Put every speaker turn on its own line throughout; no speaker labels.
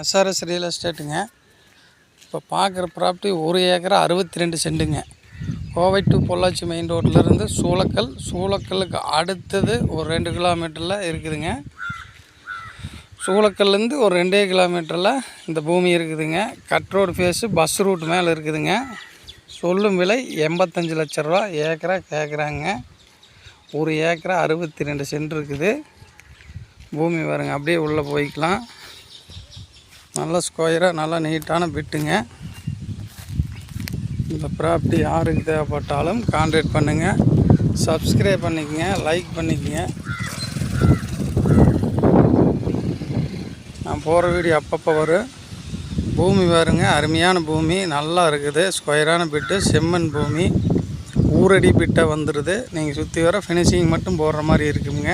SRS real எஸ்டேட்டுங்க இப்போ பார்க்குற property ஒரு ஏக்கர் அறுபத்தி ரெண்டு சென்ட்டுங்க கோவை டு பொள்ளாச்சி மெயின் ரோட்லேருந்து சூளக்கல் சூளக்கல்லுக்கு அடுத்தது ஒரு ரெண்டு கிலோமீட்டரில் இருக்குதுங்க. சூளக்கல்லேருந்து ஒரு ரெண்டே கிலோமீட்டரில் இந்த பூமி இருக்குதுங்க. Cut road phase bus route மேலே இருக்குதுங்க. சொல்லும் விலை எண்பத்தஞ்சு லட்ச ரூபா ஏக்கரா கேட்குறாங்க ஒரு ஏக்கரா அறுபத்தி ரெண்டு சென்ட் இருக்குது. பூமி வருங்க அப்படியே உள்ளே போய்க்கலாம். நல்லா ஸ்கொயராக நல்லா நீட்டான பிட்டுங்க இந்த ப்ராப்பர்ட்டி யாருக்கு தேவைப்பட்டாலும் கான்டாக்ட் பண்ணுங்கள் சப்ஸ்கிரைப் பண்ணிக்கங்க லைக் பண்ணிக்கங்க. நான் போகிற வீடியோ அப்பப்போ வரும். பூமி பாருங்க அருமையான பூமி நல்லா இருக்குது. ஸ்கொயரான பிட்டு செம்மண் பூமி. ஊரடி பிட்டை வந்துடுது நீங்கள் சுற்றி வர ஃபினிஷிங் மட்டும் போடுற மாதிரி இருக்குங்க.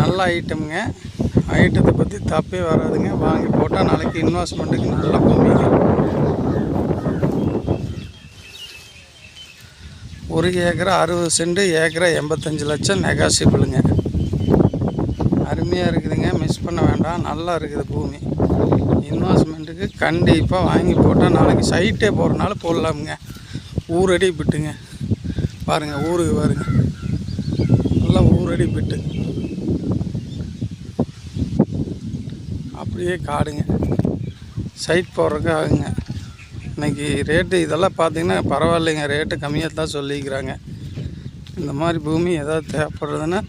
நல்ல ஐட்டமுங்க ஐட்டத்தை பற்றி தப்பே வராதுங்க. வாங்கி போட்டால் நாளைக்கு இன்வெஸ்ட்மெண்ட்டுக்கு நல்ல பூமிங்க ஒரு ஏக்கரா அறுபது சென்ட் ஏக்கரா எண்பத்தஞ்சு லட்சம் நெகாசிபிளுங்க அருமையாக இருக்குதுங்க. மிஸ் பண்ண வேண்டாம். நல்லா இருக்குது பூமி. இன்வெஸ்ட்மெண்ட்டுக்கு கண்டிப்பாக வாங்கி போட்டால் நாளைக்கு சைட்டே போகிறனால போடலாமுங்க. ஊரடி பிட்டுங்க. பாருங்கள் ஊருக்கு பாருங்கள் நல்லா ஊரடி பிட்டு. அப்படியே காடுங்க. சைட் போகிறதுக்கு ஆகுங்க. இன்னைக்கு ரேட்டு இதெல்லாம் பார்த்தீங்கன்னா பரவாயில்லைங்க. ரேட்டு கம்மியாக தான் சொல்லிக்கிறாங்க. இந்த மாதிரி பூமி எதாவது தேவைப்படுறதுன்னா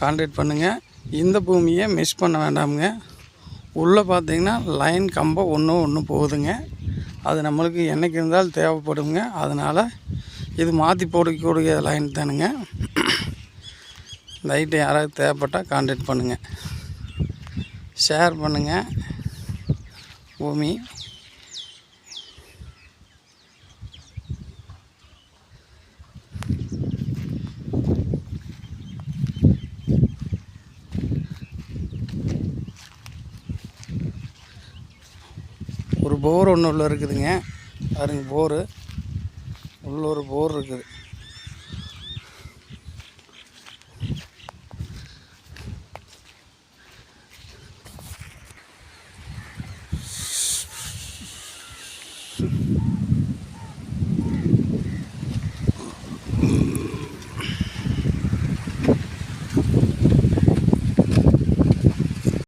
கான்டாக்ட் பண்ணுங்கள் இந்த பூமியை மிஸ் பண்ண வேண்டாமுங்க. உள்ளே பார்த்தீங்கன்னா லைன் கம்பம் ஒன்று ஒன்று போகுதுங்க. அது நம்மளுக்கு என்னைக்கு இருந்தாலும் தேவைப்படுங்க. அதனால் இது மாற்றி போடக்கூடிய லைன் தானுங்க. இந்த ஐட்டம் யாராவது தேவைப்பட்டால் கான்டாக்ட் பண்ணுங்கள் ஷேர் பண்ணுங்கள் பூமி ஒரு போர் ஒன்று உள்ள இருக்குதுங்க. பாருங்கள் போரு உள்ள ஒரு போர் இருக்குது.